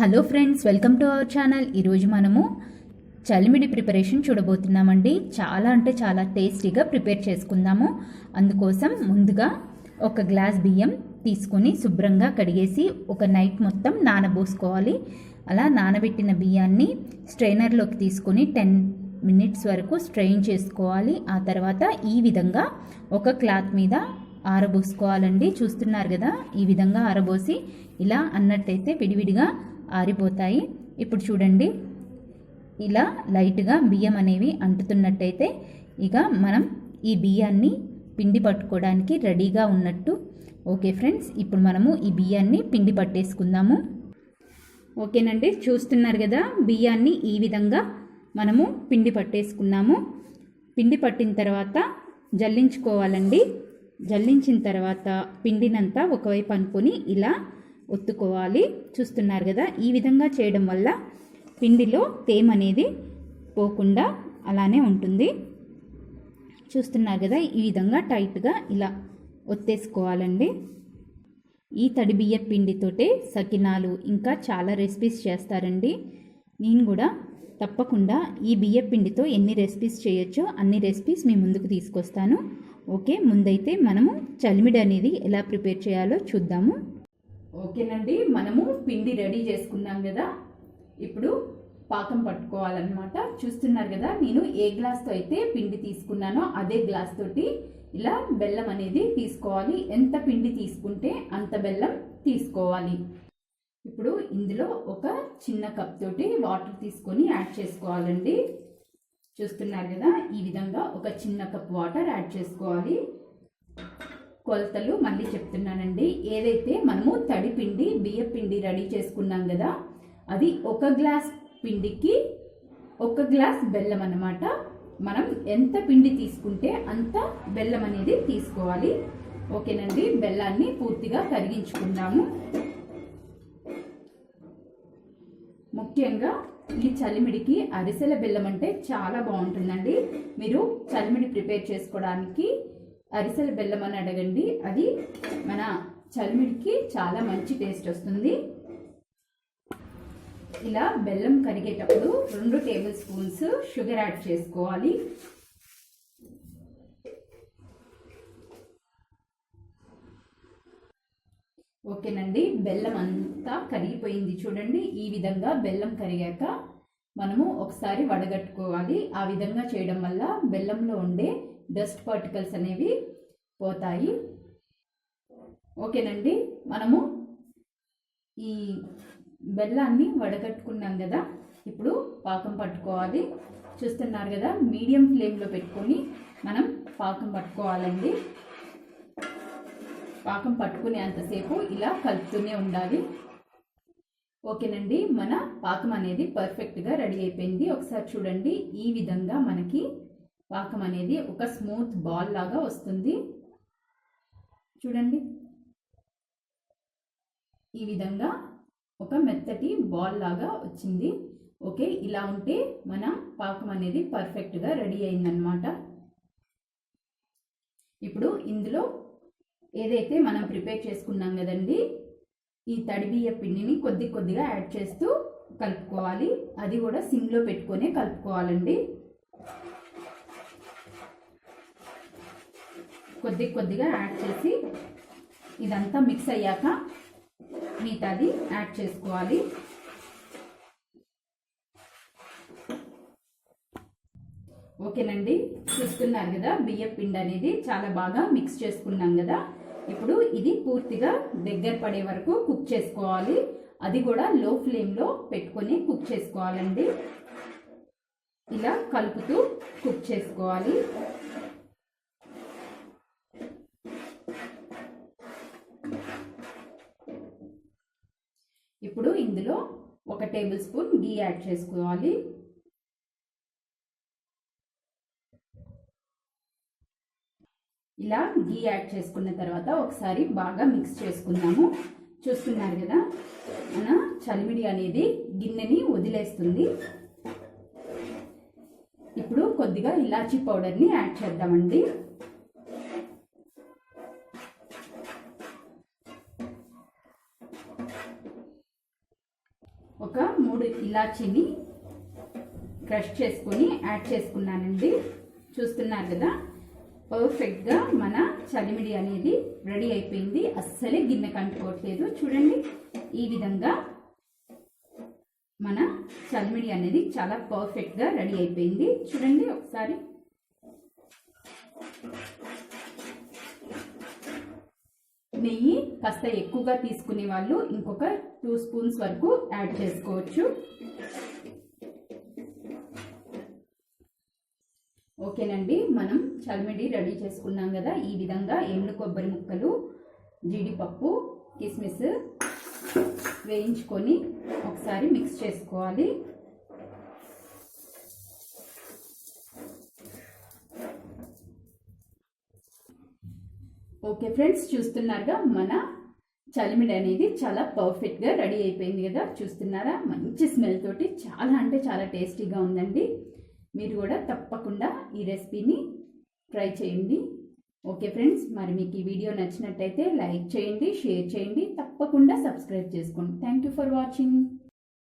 Hello friends welcome to our channel. ఈరోజు మనము చలిమిడి preparation చూడబోతున్నామండి. చాలా అంటే చాలా టేస్టీగా ప్రిపేర్ చేసుకుందాము. అందుకోసం ముందుగా ఒక గ్లాస్ బియ్యం తీసుకొని శుభ్రంగా కడిగేసి ఒక నైట్ మొత్తం నానబోసుకోవాలి. అలా నానబెట్టిన బియ్యాన్ని స్ట్రైనర్లోకి తీసుకొని టెన్ మినిట్స్ వరకు స్ట్రెయిన్ చేసుకోవాలి. ఆ తర్వాత ఈ విధంగా ఒక క్లాత్ మీద ఆరబోసుకోవాలండి. చూస్తున్నారు కదా ఈ విధంగా ఆరబోసి ఇలా అన్నట్టయితే విడివిడిగా ఆరిపోతాయి. ఇప్పుడు చూడండి. ఇలా లైట్గా బియ్యం అనేవి అంటుతున్నట్టయితే ఇక మనం ఈ బియ్యాన్ని పిండి పట్టుకోవడానికి రెడీగా ఉన్నట్టు. ఓకే ఫ్రెండ్స్ ఇప్పుడు మనము ఈ బియ్యాన్ని పిండి పట్టేసుకుందాము. ఓకేనండి చూస్తున్నారు కదా బియ్యాన్ని ఈ విధంగా మనము పిండి పట్టేసుకున్నాము. పిండి పట్టిన తర్వాత జల్లించుకోవాలండి. జల్లించిన తర్వాత పిండినంతా ఒకవైపు అనుకొని ఇలా ఒత్తుకోవాలి. చూస్తున్నారు కదా ఈ విధంగా చేయడం వల్ల పిండిలో తేమ అనేది పోకుండా అలానే ఉంటుంది. చూస్తున్నారు కదా ఈ విధంగా టైట్గా ఇలా ఒత్తేసుకోవాలండి. ఈ తడి బియ్య పిండితోటే సకినాలు ఇంకా చాలా రెసిపీస్ చేస్తారండి. నేను కూడా తప్పకుండా ఈ బియ్య పిండితో ఎన్ని రెసిపీస్ చేయొచ్చో అన్ని రెసిపీస్ మీ ముందుకు తీసుకొస్తాను. ఓకే ముందైతే మనము చలిమిడి అనేది ఎలా ప్రిపేర్ చేయాలో చూద్దాము. ఓకేనండి మనము పిండి రెడీ చేసుకున్నాం కదా. ఇప్పుడు పాకం పట్టుకోవాలన్నమాట. చూస్తున్నారు కదా నేను ఏ గ్లాస్తో అయితే పిండి తీసుకున్నానో అదే గ్లాస్ తోటి ఇలా బెల్లం అనేది తీసుకోవాలి. ఎంత పిండి తీసుకుంటే అంత బెల్లం తీసుకోవాలి. ఇప్పుడు ఇందులో ఒక చిన్న కప్ తోటి వాటర్ తీసుకొని యాడ్ చేసుకోవాలండి. చూస్తున్నారు కదా ఈ విధంగా ఒక చిన్న కప్ వాటర్ యాడ్ చేసుకోవాలి. కొలతలు మళ్ళీ చెప్తున్నానండి. ఏదైతే మనము తడి పిండి బియ్య పిండి రెడీ చేసుకున్నాం కదా అది ఒక గ్లాస్ పిండికి ఒక గ్లాస్ బెల్లం అన్నమాట. మనం ఎంత పిండి తీసుకుంటే అంత బెల్లం అనేది తీసుకోవాలి. ఓకేనండి? బెల్లాన్ని పూర్తిగా కరిగించుకున్నాము ముఖ్యంగా ఈ చలిమిడికి అరిసెల బెల్లం అంటే చాలా బాగుంటుందండి. మీరు చలిమిడి ప్రిపేర్ చేసుకోవడానికి అరిసెల బెల్లం అని అడగండి. అది మన చలిమిడికి చాలా మంచి టేస్ట్ వస్తుంది. ఇలా బెల్లం కరిగేటప్పుడు రెండు టేబుల్ స్పూన్స్ షుగర్ యాడ్ చేసుకోవాలి. ఓకేనండి. బెల్లం అంతా కరిగిపోయింది చూడండి. ఈ విధంగా బెల్లం కరిగాక మనము ఒకసారి వడగట్టుకోవాలి. ఆ విధంగా చేయడం వల్ల బెల్లంలో ఉండే డస్ట్ పార్టికల్స్ అనేవి పోతాయి. ఓకేనండి? మనము ఈ బెల్లాన్ని వడగట్టుకున్నాం కదా ఇప్పుడు పాకం పట్టుకోవాలి. చూస్తున్నారు కదా మీడియం ఫ్లేమ్లో పెట్టుకొని మనం పాకం పట్టుకోవాలండి. పాకం పట్టుకునే అంతసేపు ఇలా కలుపుతూనే ఉండాలి. ఓకేనండి? మన పాకం అనేది పర్ఫెక్ట్గా రెడీ అయిపోయింది. ఒకసారి చూడండి ఈ విధంగా మనకి పాకం అనేది ఒక స్మూత్ బాల్ లాగా వస్తుంది. చూడండి. ఈ విధంగా ఒక మెత్తటి బాల్ లాగా వచ్చింది. ఓకే ఇలా ఉంటే మన పాకం అనేది పర్ఫెక్ట్గా రెడీ అయిందనమాట ఇప్పుడు ఇందులో ఏదైతే మనం ప్రిపేర్ చేసుకున్నాం కదండి ఈ తడిబియ్య పిండిని కొద్ది కొద్దిగా యాడ్ చేస్తూ కలుపుకోవాలి. అది కూడా సిమ్లో పెట్టుకొనే కలుపుకోవాలండి. కొద్ది కొద్దిగా యాడ్ చేసి ఇదంతా మిక్స్ అయ్యాక మిగతాది యాడ్ చేసుకోవాలి. ఓకేనండి? చూస్తున్నారు కదా బియ్య పిండి అనేది చాలా బాగా మిక్స్ చేసుకున్నాం కదా. ఇప్పుడు ఇది పూర్తిగా దగ్గర పడే వరకు కుక్ చేసుకోవాలి. అది కూడా లో ఫ్లేమ్లో పెట్టుకొని కుక్ చేసుకోవాలండి. ఇలా కలుపుతూ కుక్ చేసుకోవాలి. ఇప్పుడు ఇందులో ఒక టేబుల్ స్పూన్ గీ యాడ్ చేసుకోవాలి. ఇలా గీ యాడ్ చేసుకున్న తర్వాత ఒకసారి బాగా మిక్స్ చేసుకుందాము. చూస్తున్నారు కదా మన చలిమిడి అనేది గిన్నెని వదిలేస్తుంది. ఇప్పుడు కొద్దిగా ఇలాచీ పౌడర్ని యాడ్ చేద్దామండి. ఒక మూడు ఇలాచీని క్రష్ చేసుకొని యాడ్ చేసుకున్నానండి. చూస్తున్నారు కదా పర్ఫెక్ట్గా మన చలిమిడి అనేది రెడీ అయిపోయింది. అస్సలే గిన్నె కంటుకోవట్లేదు చూడండి ఈ విధంగా మన చలిమిడి అనేది చాలా పర్ఫెక్ట్గా రెడీ అయిపోయింది. చూడండి ఒకసారి. నెయ్యి కాస్త ఎక్కువగా తీసుకునే వాళ్ళు ఇంకొక టూ స్పూన్స్ వరకు యాడ్ చేసుకోవచ్చు. ఓకేనండి మనం చల్మిడి రెడీ చేసుకున్నాం కదా ఈ విధంగా ఎండు కొబ్బరి ముక్కలు జీడిపప్పు కిస్మిస్ వేయించుకొని ఒకసారి మిక్స్ చేసుకోవాలి. ఓకే ఫ్రెండ్స్ చూస్తున్నారుగా మన చలిమిడి అనేది చాలా పర్ఫెక్ట్గా రెడీ అయిపోయింది కదా. చూస్తున్నారా? మంచి స్మెల్ తోటి చాలా అంటే చాలా టేస్టీగా ఉందండి. మీరు కూడా తప్పకుండా ఈ రెసిపీని ట్రై చేయండి. ఓకే ఫ్రెండ్స్ మరి మీకు ఈ వీడియో నచ్చినట్టయితే లైక్ చేయండి షేర్ చేయండి. తప్పకుండా సబ్స్క్రైబ్ చేసుకోండి. Thank you for watching